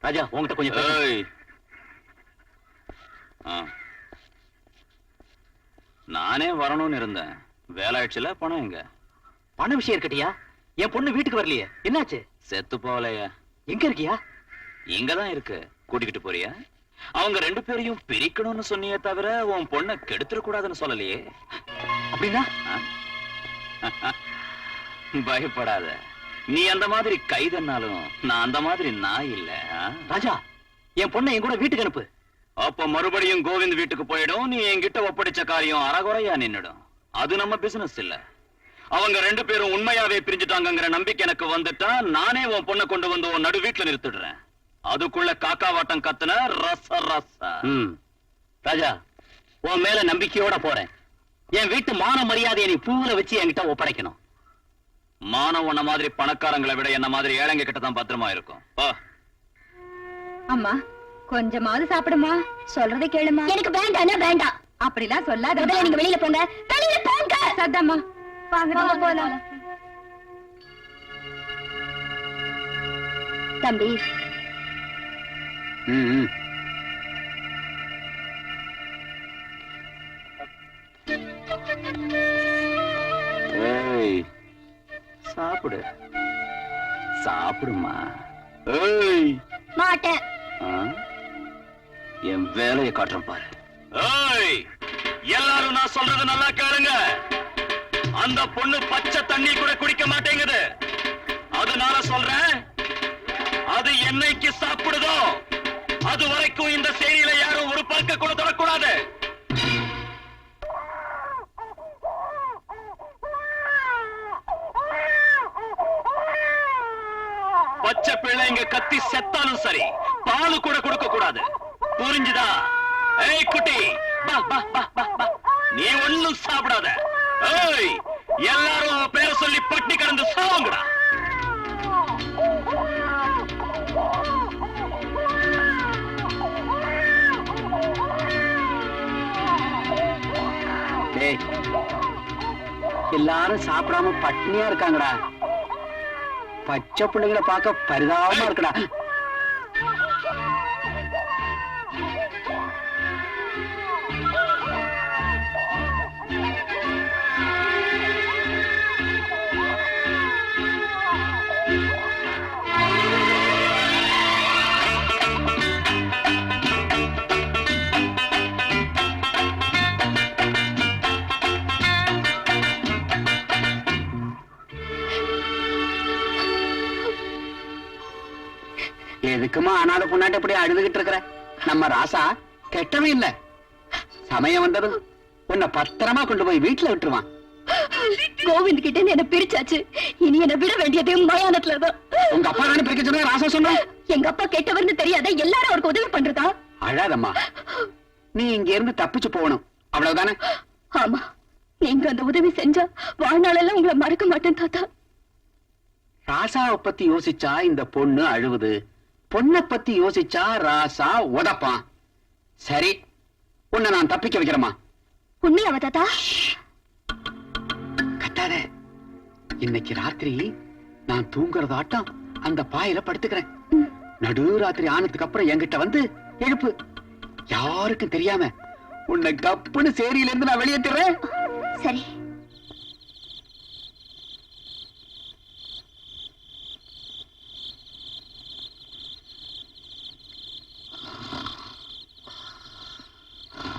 ராஜா உன்கிட்ட கொஞ்சம். நானே வரணும்னு இருந்தேன். வேலை ஆயிடுச்சுல பணம் எங்க? பண விஷயம் இருக்கட்டியா? என் பொண்ணு வீட்டுக்கு வரலையே. என்னாச்சு? செத்து போகலையா. எங்க இருக்கியா? இங்கதான் இருக்கு. கூட்டிக்கிட்டு போறியா? அவங்க ரெண்டு பேரையும் பிரிக்கணும்னு சொன்னியே தவிர உன் பொண்ணை கெடுத்துட கூடாதுன்னு சொல்லலையே. அப்படின்னா? பயப்படாத. நீ அந்த மாதிரி கைதன்னாலும் நான் அந்த மாதிரி நாய் இல்ல? ராஜா என் பொண்ணை என் கூட வீட்டுக்கு அனுப்பு. அப்ப மறுபடியும் கோவிந்த் வீட்டுக்கு போயிடும் நீ என்கிட்ட ஒப்படைச்ச காரியம் அறகுறையா நின்னுடும். அது நம்ம பிசினஸ் இல்ல. அவங்க ரெண்டு பேரும் உண்மையாவே பிரிஞ்சுட்டாங்கங்கிற நம்பிக்கை எனக்கு வந்துட்டா நானே உன் பொண்ணை கொண்டு வந்து உன் நடு வீட்டுல நிறுத்திடுறேன். அதுக்குள்ள காக்கா வாட்டம் கத்துன ரச ரச. ராஜா உன் மேல நம்பிக்கையோட போறேன். என் வீட்டு மான மரியாதையை நீ பூவுல வச்சு என்கிட்ட ஒப்படைக்கணும். மானம் உன்ன மாதிரி பணக்காரங்களை விட என்ன மாதிரி ஏழைங்க கிட்ட தான் பத்திரமா இருக்கும். வா. அம்மா கொஞ்சமாவது சாப்பிடுமா? சொல்றதை கேளுமா? எனக்கு வேண்டாம்னா வேண்டாம். அப்படிலாம் சொல்லாத. நீங்க வெளியில போங்க. வெளியில போங்க. சத்தம்மா. வாங்க போலாம். தம்பி சாப்பிடு. சாப்பிடுமா? ஏய். மாட்டேன்? என் வேலையை காட்டுறேன் பாரு. ஏய். எல்லாரும் நான் சொல்றது நல்லா கேளுங்க. அந்த பொண்ணு பச்சை தண்ணி கூட குடிக்க மாட்டேங்குது. அதனால சொல்றேன் அது என்னைக்கு சாப்பிடுதோ அது வரைக்கும் இந்த சேரியில யாரும் ஒரு பல்க கூட தொடக்கூடாது. பச்சை பிள்ளைங்க கத்தி செத்தாலும் சரி பாலு கூட கொடுக்க கூடாது. புரிஞ்சுதா? ஏய் குட்டி பா பா பா பா பா நீ ஒண்ணும் சாப்பிடாத. ஏய் எல்லாரும் பேரை சொல்லி பட்டி கடந்து சாவுங்கடா எல்லாரும் சாப்பிடாம பட்னியா இருக்காங்கடா. பச்சை பிள்ளைங்களை பார்க்க பரிதாபமா இருக்குடா. அனாத பொண்ணாட்டி அப்படியே அழுதுகிட்டு இருக்கிற? நம்ம ராசா கெட்டவன் இல்ல. சமயம் வந்ததும் உன்னை பத்திரமா கொண்டு போய் வீட்டுல விட்டுருவான். கோவிந்த் கிட்ட என்ன பிரிச்சாச்சு. இனி என்ன விட வேண்டியது மயானத்துலதான். உங்க அப்பா தானே பிரிக்க சொன்னா ராசா சொன்ன? எங்க அப்பா கெட்டவர்னு தெரியாத எல்லாரும் அவருக்கு உதவி பண்றதா? அழாதம்மா. நீ இங்க இருந்து தப்பிச்சு போகணும். அவ்வளவுதானே? ஆமா. நீங்க அந்த உதவி செஞ்சா வாழ்நாளெல்லாம் உங்களை மறக்க மாட்டேன் தாத்தா. ராசாவை பத்தி யோசிச்சா இந்த பொண்ணு அழுவுது. பொண்ணை பத்தி யோசிச்சா ராசா உதப்பான் சரி உன்னை நான் தப்பிக்க வைக்கிறேம்மா. உண்மையாவா தாத்தா? கத்தாத. இன்னைக்கு ராத்திரி நான் தூங்குறதாட்டம் அந்த பாயில படுத்துக்கிறேன். நடு ராத்திரி ஆனதுக்கு அப்புறம் என்கிட்ட வந்து எழுப்பு. யாருக்கும் தெரியாம உன்னை கப்புன்னு சேரியில இருந்து நான் வெளியேற்றுறேன் சரி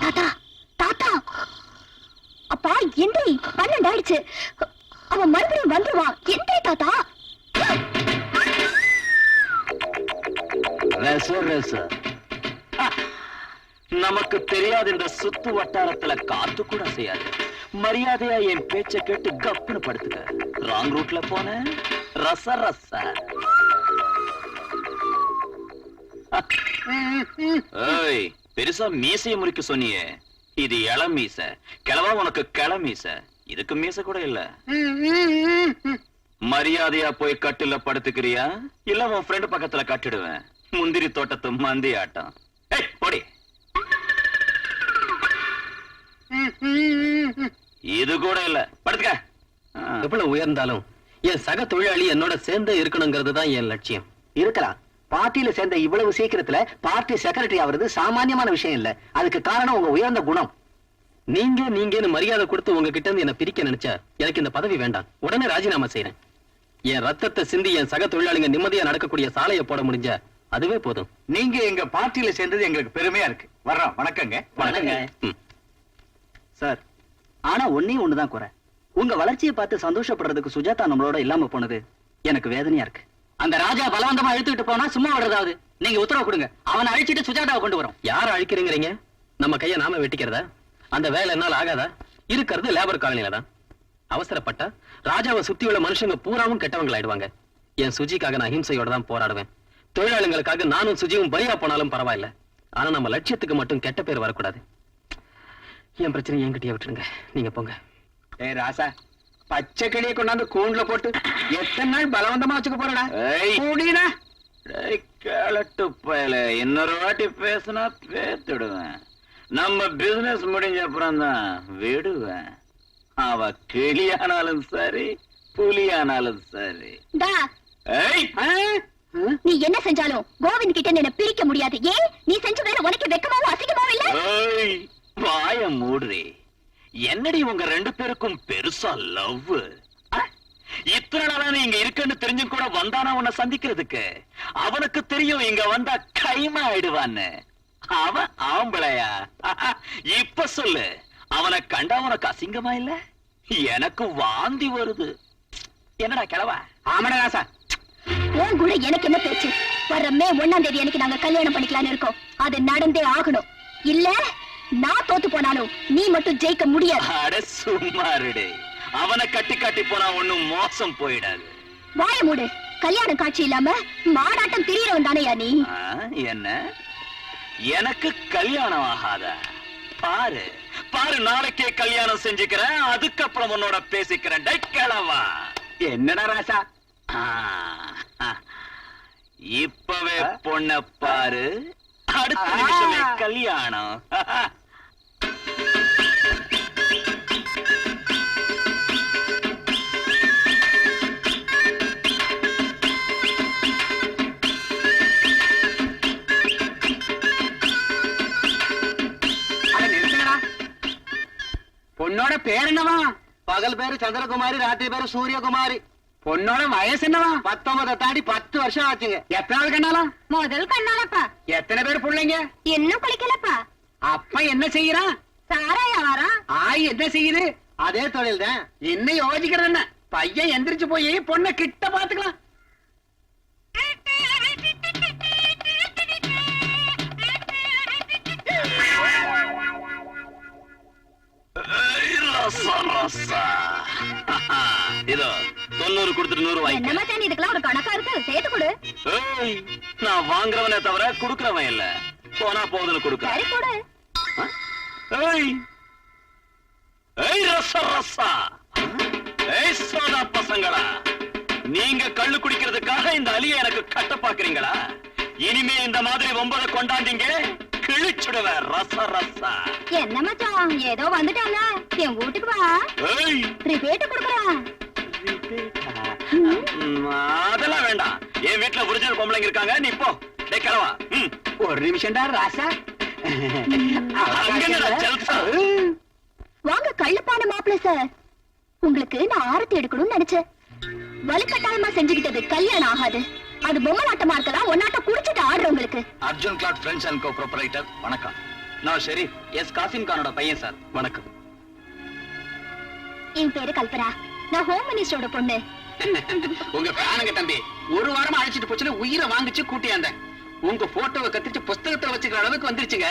தாத்தா தாத்தா அப்பா எந்திரி போச்சு அவன் மறுபடியும் வந்துருவான். எந்திரி தாத்தா. நமக்கு தெரியாத இந்த சுத்து வட்டாரத்துல காத்து கூட செய்யாது மரியாதையா என் பேச்ச கேட்டு கப்புன்னு படுத்துக்க. ராங் ரூட்ல போன? ரச ரச. பெருசா மீசையை முறிக்க சொன்னியே. இது இளமீச. கிளவா உனக்கு கிளமீச. இதுக்கு மீச கூட இல்ல. மரியாதையா போய் கட்டில படுத்துக்கிறியா? இல்ல உன் ஃப்ரெண்ட் பக்கத்துல கட்டிடுவேன். முந்திரி தோட்டத்து மந்தி ஆட்டம். போடி இது கூட இல்ல. படுத்துக்க. எவ்வளவு உயர்ந்தாலும் என் சக தொழிலாளி என்னோட சேர்ந்து இருக்கணுங்கிறது தான் என் லட்சியம். இருக்கலாம். பார்ட்டியில சேர்ந்த இவ்வளவு சீக்கிரத்துல பார்ட்டி செக்ரட்டரி ஆவறது சாமானியமான விஷயம் இல்ல. அதுக்கு காரணம் உங்க உயர்ந்த குணம். நீங்க நீங்கன்னு மரியாதை கொடுத்து உங்ககிட்ட இருந்து என்ன பிரிக்க நினைச்சா எனக்கு இந்த பதவி வேண்டாம். உடனே ராஜினாமா செய்யறேன் என் ரத்தத்தை சிந்தி என் சக தொழிலாளிங்க நிம்மதியா நடக்கக்கூடிய சாலையை போட முடிஞ்சா அதுவே போதும். நீங்க எங்க பார்ட்டியில சேர்ந்தது எங்களுக்கு பெருமையா இருக்கு. வர்றோம். வணக்கங்க. வணக்கங்க. சார் ஆனா ஒண்ணே ஒண்ணுதான் குறை. உங்க வளர்ச்சியை பார்த்து சந்தோஷப்படுறதுக்கு சுஜாதா நம்மளோட இல்லாம போனது எனக்கு வேதனையா இருக்கு. அந்த ராஜா பலவந்தமா இழுத்துட்டு போனா சும்மா விடுறதாவது. நீங்க உத்தரவு கொடுங்க. அவனை அழிச்சிட்டு சுஜாதாவை கொண்டு வரோம். யார அழிக்கிறீங்கிறீங்க? நம்ம கைய நாம வெட்டிக்கிறதா? அந்த வேலை என்னால ஆகாதா? இருக்கிறது லேபர் காலனில தான். அவசரப்பட்டா ராஜாவை சுத்தி உள்ள மனுஷங்க பூராவும் கெட்டவங்களாயிடுவாங்க. என் சுஜிக்காக நான் அஹிம்சையோட தான் போராடுவேன். தொழிலாளிகளுக்காக நானும் சுஜியும் பலியா போனாலும் பரவாயில்ல. ஆனா நம்ம லட்சியத்துக்கு மட்டும் கெட்ட பேர் வரக்கூடாது. என் பிரச்சனை என்கிட்டயே விட்டுருங்க. நீங்க போங்க. ஏய் ராசா பச்சை கிளியை கொண்டாந்து கூண்டுல போட்டு எத்தனை நாள் பலவந்தமா வச்சுக்க போறடா? டேய், கேளட்டு பயல. இன்னொரு வாட்டி பேசினா பேத்துடுவேன். நம்ம பிசினஸ் முடிஞ்ச அப்புறம் தான் விடுவேன். அவ கிளியானாலும் சரி புலியானாலும் சரி. டா. ஏய்! நீ என்ன செஞ்சாலும் கோவிந்த் கிட்ட என்ன பிரிக்க முடியாது. ஏன் நீ செஞ்ச வேலை உனக்கு வெக்கமாவும் அசிங்கமாவும் இல்ல? வாய மூடுறி. என்னடி உங்க ரெண்டு பேருக்கும் பெருசா லவ்? இத்தனை நாளா நீ இங்க இருக்குன்னு தெரிஞ்சும் கூட வந்தானா உன்னை சந்திக்கிறதுக்கு? அவனுக்கு தெரியும் இங்க வந்தா கைமா ஆயிடுவான்னு அவன் ஆம்பளையா? இப்ப சொல்லு. அவனை கண்டா உனக்கு அசிங்கமா இல்ல? எனக்கு வாந்தி வருது. என்னடா கிழவா? ஆமாடா ராசா. உன் கூட எனக்கு என்ன பேச்சு? வர்ற மே ஒண்ணாம் தேதி எனக்கு நாங்க கல்யாணம் பண்ணிக்கலாம்னு இருக்கோம். அது நடந்தே ஆகணும். இல்ல நான் தோத்து போனாலும் நீ மட்டும் ஜெயிக்க முடியாது. அட சும்மாருடே அவனை கட்டி காட்டி போனா ஒண்ணும் மோசம் போயிடாது. வாய மூடு. கல்யாண காட்சி இல்லாம மாடாட்டம் திரியறவன் தானையா நீ? என்ன? எனக்கு கல்யாணம் ஆகாதா. பாரு பாரு நாளைக்கே கல்யாணம் செஞ்சுக்கிறேன். அதுக்கப்புறம் உன்னோட பேசிக்கிறேன். கிழவா. என்னடா ராசா. இப்பவே பொண்ண பாரு. அடுத்த நிமிஷமே கல்யாணம். பேர் என்னவா பகல் பேரு சந்திரகுமாரி ராத்திரி பேரு சூரியகுமாரி. பொண்ணோட வயசு என்னவா? பத்தொன்பதை தாண்டி பத்து வருஷம் ஆச்சுங்க. எத்தனாவது கண்ணாலா? முதல் கண்ணாலப்பா. எத்தனை பேர் பிள்ளைங்க? இன்னும் குளிக்கலப்பா. அப்ப என்ன செய்யறான் சாராயா வாரா ஆய் என்ன செய்யுது? அதே தொழில் தான் இன்னும் யோசிக்கிறது என்ன? பையன் எந்திரிச்சு போய் பொண்ணை கிட்ட பாத்துக்கலாம். இதோ தொண்ணூறு கொடுத்துட்டு நூறு சார் இதுக்கெல்லாம் ஒரு கணக்கா இருக்கு? சேர்த்து கொடு. ஏய், நான் வாங்குறவனே தவிர குடுக்கறவன் இல்ல. போனா போதுன்னு கொடுக்க சரி கொடு. ஏய். ஏய் ரச ரசா. ஏய் சோதா பசங்களா. நீங்க கள்ளு குடிக்கிறதுக்காக இந்த அலிய எனக்கு கட்ட பாக்குறீங்களா இனிமே இந்த மாதிரி ஒன்பதை கொண்டாந்தீங்க. கிழிச்சுடுவேன் ரச ரசா. என்ன மச்சான் ஏதோ வந்துட்டாங்க என் வீட்டுக்கு வா. ஏய். ரிபேட் குடுக்குறேன் ம், அதெல்லாம் வேண்டாம். என் வீட்டுல ஒரிஜினல் பொம்பளைங்க இருக்காங்க நீ போ. டேய் கிளவா. ம். ஒரு நிமிஷம்டா ராசா. அங்க என்னடா ஜல்சா? வாங்க கள்ளுப்பான மாப்பிள்ள சார் உங்களுக்கு நான் ஆரத்தி எடுக்கணும்னு நினைச்சேன். வலுக்கட்டாயமா செஞ்சுக்கிட்டது கல்யாணம் ஆகாது. அது பொம்மலாட்டமா இருக்கலாம் ஒன்னாட்டம் குடிச்சிட்டு ஆடுறவங்களுக்கு Arjun glad friends and co proprietor வணக்கம். நான் ஷெரீப் எஸ் காசிம் கானோட பையன் சார். வணக்கம். என் பேரு கல்பனா நான் ஹோம் மினிஸ்டரோட பொண்ணு. உங்க பேனுங்க தம்பி ஒரு வாரமா அழைச்சிட்டு போச்சுன்னு உயிரை வாங்கிச்சு கூட்டியாந்த உங்க போட்டோவை கத்திச்சு புஸ்தகத்துல வச்சுக்கிற அளவுக்கு வந்துருச்சுங்க.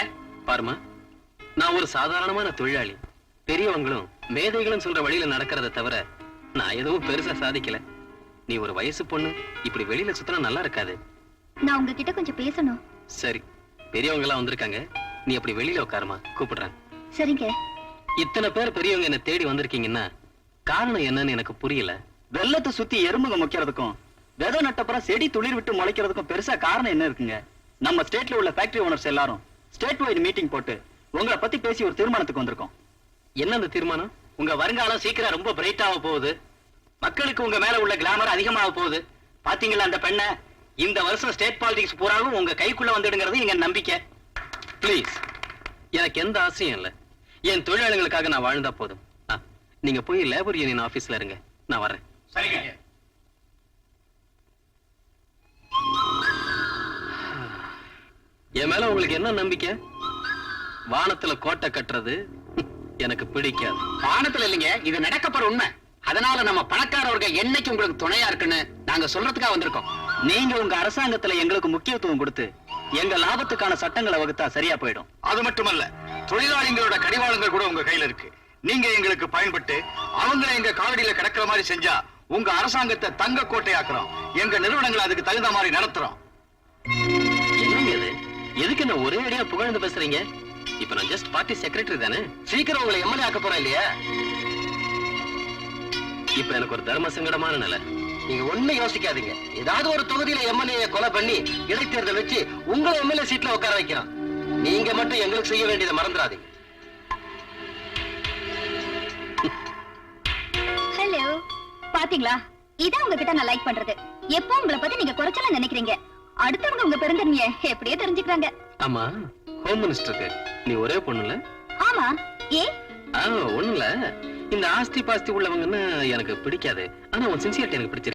பாருமா நான் ஒரு சாதாரணமான தொழிலாளி. பெரியவங்களும் மேதைகளும் சொல்ற வழியில நடக்கிறத தவிர நான் எதுவும் பெருசா சாதிக்கல. நீ ஒரு வயசு பொண்ணு இப்படி வெளியில சுத்தினா நல்லா இருக்காது. நான் உங்ககிட்ட கொஞ்சம் பேசணும். சரி பெரியவங்க எல்லாம் வந்திருக்காங்க. நீ அப்படி வெளியில உட்காருமா கூப்பிடுறேன். சரிங்க. இத்தனை பேர் பெரியவங்க என்ன தேடி வந்திருக்கீங்கன்னா காரணம் என்னன்னு எனக்கு புரியல. வெள்ளத்தை சுத்தி எறும்புங்க முக்கிறதுக்கும் விதை நட்டப்புறம் செடி துளிர் விட்டு முளைக்கிறதுக்கும் பெருசா காரணம் என்ன இருக்குங்க? நம்ம ஸ்டேட்ல உள்ள ஃபேக்டரி ஓனர்ஸ் எல்லாரும் ஸ்டேட் வைடு மீட்டிங் போட்டு உங்களை பத்தி பேசி ஒரு தீர்மானத்துக்கு வந்திருக்கோம். என்ன அந்த தீர்மானம்? உங்க வருங்காலம் சீக்கிரம் ரொம்ப பிரைட் ஆக போகுது. மக்களுக்கு உங்க மேல உள்ள கிளாமர் அதிகமாக போகுது. பாத்தீங்களா அந்த பெண்ணை? இந்த வருஷம் ஸ்டேட் பாலிடிக்ஸ் பூராவும் உங்க கைக்குள்ள வந்துடுங்கிறது எங்க நம்பிக்கை. ப்ளீஸ் எனக்கு எந்த ஆசையும் இல்ல. என் தொழிலாளர்களுக்காக நான் வாழ்ந்தா போதும். நீங்க போய் லேபர் யூனியன் ஆபீஸ்ல இருங்க. நான் வரேன் சரிங்க. என் மேல உங்களுக்கு என்ன நம்பிக்கை? வானத்துல கோட்டை கட்டுறது எனக்கு பிடிக்காது. வானத்துல இல்லைங்க இது நடக்கப்படுற உண்மை. அதனால நம்ம பணக்காரவர்கள் என்னைக்கு உங்களுக்கு துணையா இருக்குன்னு நாங்க சொல்றதுக்காக வந்திருக்கோம். நீங்க உங்க அரசாங்கத்துல எங்களுக்கு முக்கியத்துவம் கொடுத்து எங்க லாபத்துக்கான சட்டங்களை வகுத்தா சரியா போயிடும். அது மட்டுமல்ல தொழிலாளிகளோட கடிவாளங்கள் கூட உங்க கையில இருக்கு. நீங்க எங்களுக்கு பயன்பட்டு அவங்கள எங்க காலடியில கிடக்கிற மாதிரி செஞ்சா உங்க அரசாங்கத்தை தங்க கோட்டையாக்குறோம். எங்க நிறுவனங்களை அதுக்கு தகுந்த மாதிரி நடத்துறோம். என்னங்க இது? எதுக்கு என்ன ஒரே அடியா புகழ்ந்து பேசுறீங்க? இப்ப நான் ஜஸ்ட் பார்ட்டி செக்ரட்டரி தானே. சீக்கிரம் உங்களை எம்எல்ஏ ஆக்க போறேன் இல்லையா? இப்ப எனக்கு ஒரு தர்ம சங்கடமான நிலை. நீங்க ஒண்ணு யோசிக்காதீங்க. ஏதாவது ஒரு தொகுதியில எம்எல்ஏ கொலை பண்ணி இடைத்தேர்தல் வச்சு உங்களை எம்எல்ஏ சீட்ல உட்கார வைக்கிறான் நீங்க மட்டும் எங்களுக்கு செய்ய வேண்டியதை மறந்துடாதீங்க. ஹலோ பாத்தீங்களா? இதான் உங்ககிட்ட நான் லைக் பண்றது. எப்போ உங்களை பத்தி நீங்க குறைச்சல நினைக்கிறீங்க? அடுத்தவங்க உங்க பெருந்தன்மைய எப்படியே தெரிஞ்சுக்கிறாங்க. ஆமா ஹோம் மினிஸ்டருக்கு நீ ஒரே பொண்ணுல ஆமா. ஏ ஒண்ணுல இந்த ஆஸ்தி பாஸ்தி உள்ளவங்கன்னு எனக்கு பிடிக்காது. ஆனா உன் சின்சியரிட்டி எனக்கு பிடிச்சிருக்கு.